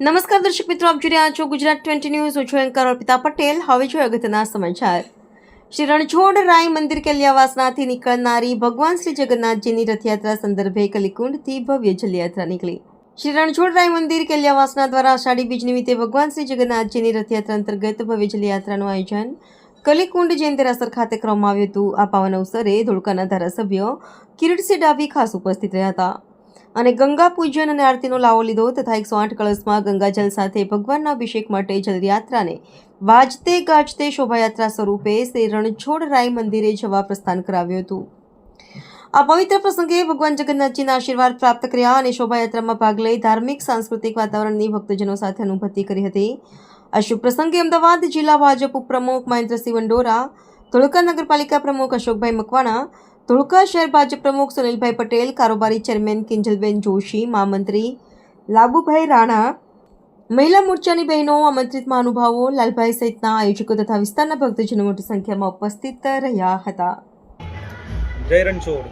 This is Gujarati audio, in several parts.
નમસ્કાર દર્શક મિત્રો, આપ જોઈ રહ્યા છો ગુજરાત ટ્વેન્ટી ન્યૂઝ. હું છું એન્કર અર્પિતા પટેલ. હવે જોઈએ અગત્યના સમાચાર. શ્રી રણછોડ રાય મંદિર કલ્યાવાસનાથી નીકળનારી ભગવાન શ્રી જગન્નાથજીની રથયાત્રા સંદર્ભે કલિકુંડથી ભવ્ય જલયાત્રા નીકળી. શ્રી રણછોડ રાય મંદિર કલ્યાવાસના દ્વારા આષાઢી બીજ નિમિત્તે ભગવાન શ્રી જગન્નાથજીની રથયાત્રા અંતર્ગત ભવ્ય જલયાત્રાનું આયોજન કલિકુંડ જૈન દેરાસર ખાતે કરવામાં આવ્યું હતું. આ પાવન અવસરે ધોળકાના ધારાસભ્ય કિરીટસિંહ ડાભી ખાસ ઉપસ્થિત રહ્યા હતા. અને ગંગા પૂજન અને આરતીનો લાવો લીધો તથા એકસો આઠ કળશમાં ગંગાજલ સાથે ભગવાનના અભિષેક માટે જલયાત્રાને વાજતે ગાજતે શોભાયાત્રા સ્વરૂપે શ્રી રણછોડ રાય મંદિરે જવા પ્રસ્થાન કરાવ્યું હતું. આ પવિત્ર પ્રસંગે ભગવાન જગન્નાથજીના આશીર્વાદ પ્રાપ્ત કર્યા અને શોભાયાત્રામાં ભાગ લઈ ધાર્મિક, સાંસ્કૃતિક વાતાવરણની ભક્તજનો સાથે અનુભૂતિ કરી હતી. આ શુભ પ્રસંગે અમદાવાદ જિલ્લા ભાજપ ઉપપ્રમુખ મહેન્દ્રસિંહ વંડોરા, ધોળકા નગરપાલિકા પ્રમુખ અશોકભાઈ મકવાણા ધોળકા શહેર ભાજપ પ્રમુખ સુનિલભાઈ પટેલ, કારોબારી ચેરમેન કિંજલબેન જોશી મહામંત્રી લાબુભાઈ રાણા, મહિલા મોરચાની બહેનો આમંત્રિત મહાનુભાવો લાલભાઈ સહિતના આયોજકો તથા વિસ્તારના ભક્તજનો મોટી સંખ્યામાં ઉપસ્થિત રહ્યા હતા. જય રણછોડ.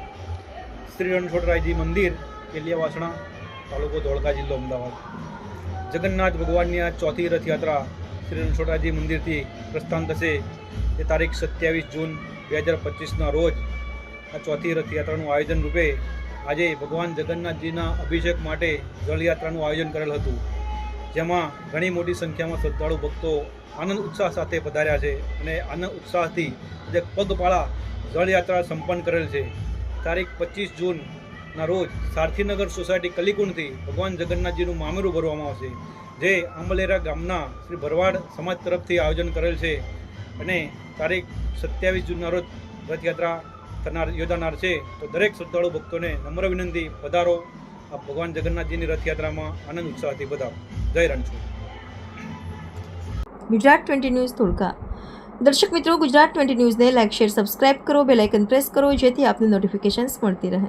શ્રી રણછોડરાયજી મંદિર કેલિયાવાસણા તાલુકો ધોળકા જિલ્લો અમદાવાદ. જગન્નાથ ભગવાનની આ ચોથી રથયાત્રા શ્રી રણછોડરાયજી મંદિરથી પ્રસ્થાન થશે તે તારીખ સત્યાવીસ જૂન બે હજાર પચીસના રોજ આ ચોથી રથયાત્રાનું આયોજન રૂપે આજે ભગવાન જગન્નાથજીના અભિષેક માટે જળયાત્રાનું આયોજન કરેલ હતું, જેમાં ઘણી મોટી સંખ્યામાં શ્રદ્ધાળુ ભક્તો આનંદ ઉત્સાહ સાથે પધાર્યા છે અને આનંદ ઉત્સાહથી જે પગપાળા જળયાત્રા સંપન્ન કરેલ છે. તારીખ પચીસ જૂનના રોજ સારથીનગર સોસાયટી કલીકુંડથી ભગવાન જગન્નાથજીનું મામેરું ભરવામાં આવશે, જે આંબલેરા ગામના શ્રી ભરવાડ સમાજ તરફથી આયોજન કરેલ છે. અને તારીખ સત્યાવીસ જૂનના રોજ રથયાત્રા થનાર યોજાનાર છે, તો દરેક શ્રદ્ધાળુ ભક્તોને નમ્ર વિનંતી, પધારો. આ ભગવાન જગન્નાથજીની રથયાત્રામાં આનંદ, ઉત્સાહથી પધારો. જય Ranchhod. Gujarat twenty news Dholka. દર્શક મિત્રો, ગુજરાત ટ્વેન્ટી ન્યૂઝને લાઇક, શેર, સબસ્ક્રાઇબ કરો બેલાઇકન પ્રેસ કરો, જેથી આપને નોટિફિકેશન્સ મળતી રહે.